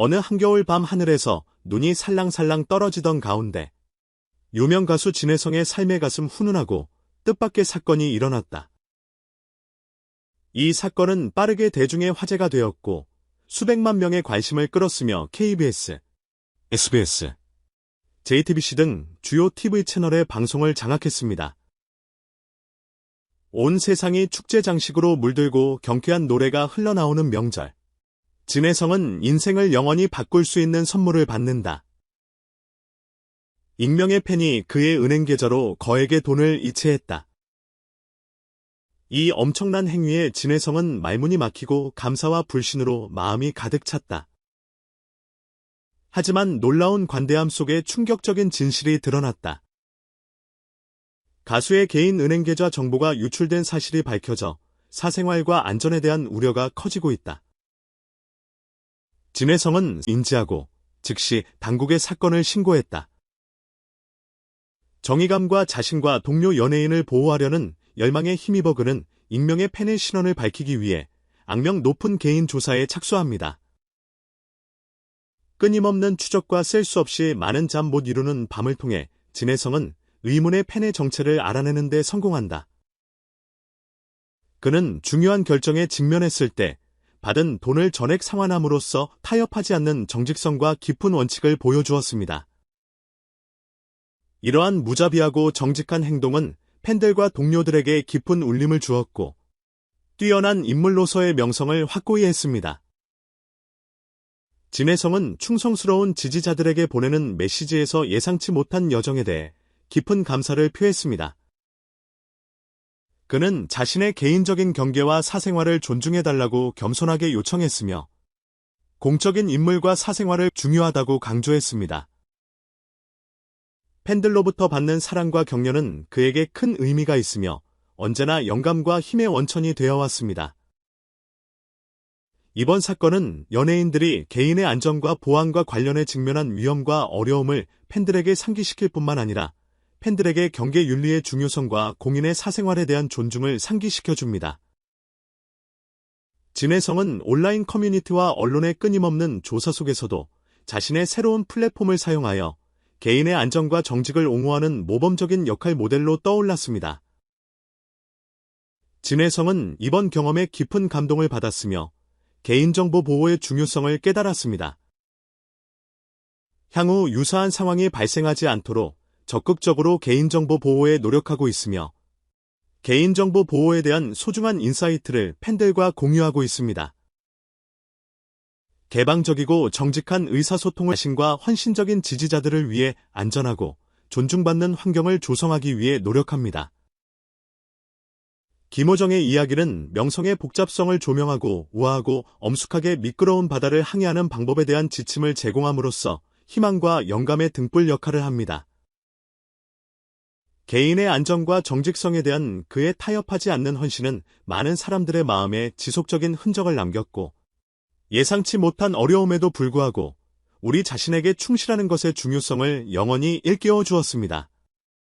어느 한겨울 밤 하늘에서 눈이 살랑살랑 떨어지던 가운데 유명 가수 진혜성의 삶의 가슴 훈훈하고 뜻밖의 사건이 일어났다. 이 사건은 빠르게 대중의 화제가 되었고 수백만 명의 관심을 끌었으며 KBS, SBS, JTBC 등 주요 TV 채널의 방송을 장악했습니다. 온 세상이 축제 장식으로 물들고 경쾌한 노래가 흘러나오는 명절. 진혜성은 인생을 영원히 바꿀 수 있는 선물을 받는다. 익명의 팬이 그의 은행 계좌로 거액의 돈을 이체했다. 이 엄청난 행위에 진혜성은 말문이 막히고 감사와 불신으로 마음이 가득 찼다. 하지만 놀라운 관대함 속에 충격적인 진실이 드러났다. 가수의 개인 은행 계좌 정보가 유출된 사실이 밝혀져 사생활과 안전에 대한 우려가 커지고 있다. 진혜성은 인지하고 즉시 당국에 사건을 신고했다. 정의감과 자신과 동료 연예인을 보호하려는 열망에 힘입어 그는 익명의 팬의 신원을 밝히기 위해 악명 높은 개인 조사에 착수합니다. 끊임없는 추적과 셀수 없이 많은 잠 못 이루는 밤을 통해 진혜성은 의문의 팬의 정체를 알아내는 데 성공한다. 그는 중요한 결정에 직면했을 때 받은 돈을 전액 상환함으로써 타협하지 않는 정직성과 깊은 원칙을 보여주었습니다. 이러한 무자비하고 정직한 행동은 팬들과 동료들에게 깊은 울림을 주었고 뛰어난 인물로서의 명성을 확고히 했습니다. 진혜성은 충성스러운 지지자들에게 보내는 메시지에서 예상치 못한 여정에 대해 깊은 감사를 표했습니다. 그는 자신의 개인적인 경계와 사생활을 존중해달라고 겸손하게 요청했으며 공적인 인물과 사생활을 중요하다고 강조했습니다. 팬들로부터 받는 사랑과 격려는 그에게 큰 의미가 있으며 언제나 영감과 힘의 원천이 되어 왔습니다. 이번 사건은 연예인들이 개인의 안전과 보안과 관련해 직면한 위험과 어려움을 팬들에게 상기시킬 뿐만 아니라 팬들에게 경계 윤리의 중요성과 공인의 사생활에 대한 존중을 상기시켜 줍니다. 진혜성은 온라인 커뮤니티와 언론의 끊임없는 조사 속에서도 자신의 새로운 플랫폼을 사용하여 개인의 안전과 정직을 옹호하는 모범적인 역할 모델로 떠올랐습니다. 진혜성은 이번 경험에 깊은 감동을 받았으며 개인정보 보호의 중요성을 깨달았습니다. 향후 유사한 상황이 발생하지 않도록 적극적으로 개인정보 보호에 노력하고 있으며 개인정보 보호에 대한 소중한 인사이트를 팬들과 공유하고 있습니다. 개방적이고 정직한 의사소통을 자신과 헌신적인 지지자들을 위해 안전하고 존중받는 환경을 조성하기 위해 노력합니다. 김호정의 이야기는 명성의 복잡성을 조명하고 우아하고 엄숙하게 미끄러운 바다를 항해하는 방법에 대한 지침을 제공함으로써 희망과 영감의 등불 역할을 합니다. 개인의 안전과 정직성에 대한 그의 타협하지 않는 헌신은 많은 사람들의 마음에 지속적인 흔적을 남겼고 예상치 못한 어려움에도 불구하고 우리 자신에게 충실하는 것의 중요성을 영원히 일깨워 주었습니다.